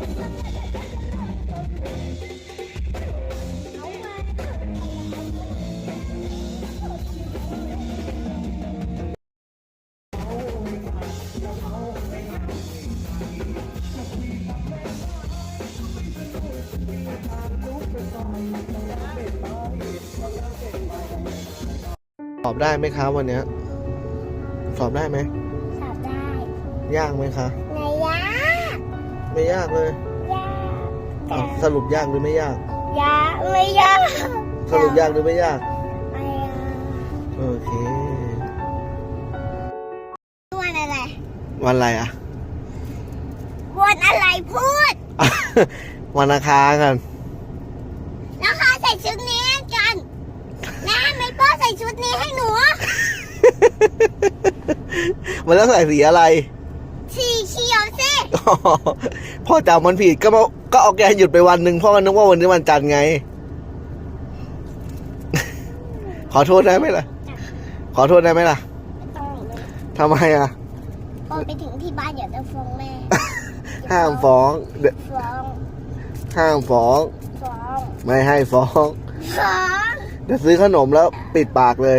สอบได้ไหมคะวันเนี้ยสอบได้ไหมสอบได้ ยากไหมคะ ในยาก ไม่ยากเลยยากอ้าวสรุปยากหรือไม่ยากยากไม่ยากสรุปยากหรือไม่ยาก ไม่ยากโอเค วันอะไรวันอะไรอะวันอะไรพูด วันอังคารกัน แล้วเขาใส่ชุดนี้กันนะไม่ป้อใส่ชุดนี้ให้หนูมันแล้วใส่สีอะไรสี เขียวสิพ่อจำมันผิดก็มาก็เอาแกหยุดไปวันหนึ่งพ่อก็นึกว่าวันนี้วันจันทร์ไง ขอโทษได้ไหมล่ะ ขอโทษได้ไหมล่ะไม่ต้องเลยทำไมอะพอไปถึงที่บ้านเดี๋ยวจะฟ้องแม่ ห้ามฟ้องเดี๋ยวฟ้องห้ามฟ้องฟ้องไม่ให้ฟ้องฟ้องเดี๋ยวซื้อขนมแล้วปิดปากเลย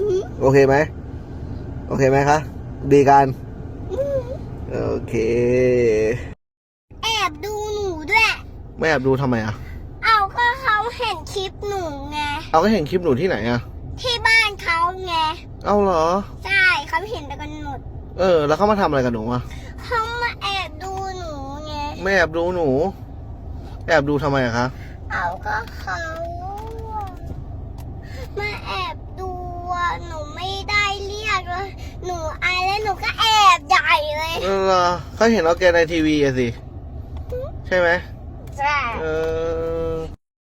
อื้อโอเคไหม โอเคไหมคะ ดีกันหือโอ เค แอบดูหนูด้วย ไม่แอบดูทำไมอะ เอาก็เขาเห็นคลิปหนูไง เอาก็เห็นคลิปหนูที่ไหนอะ ที่บ้านเขาไง เอาเหรอ ใช่เขาเห็นแต่กันหมด เออ แล้วเขามาทำอะไรกับหนูอะ เขามาแอบดูหนูไง ไม่แอบดูหนู แอบดูทำไมอะคะ เอาก็เขามาแอบดูอะหนูไม่ได้เรียกเลยหนูอายแล้วหนูก็แอบใหญ่ เลยเออเขาเห็นเราแกในทีวีอะสิ ใช่ไหมใช่ เออ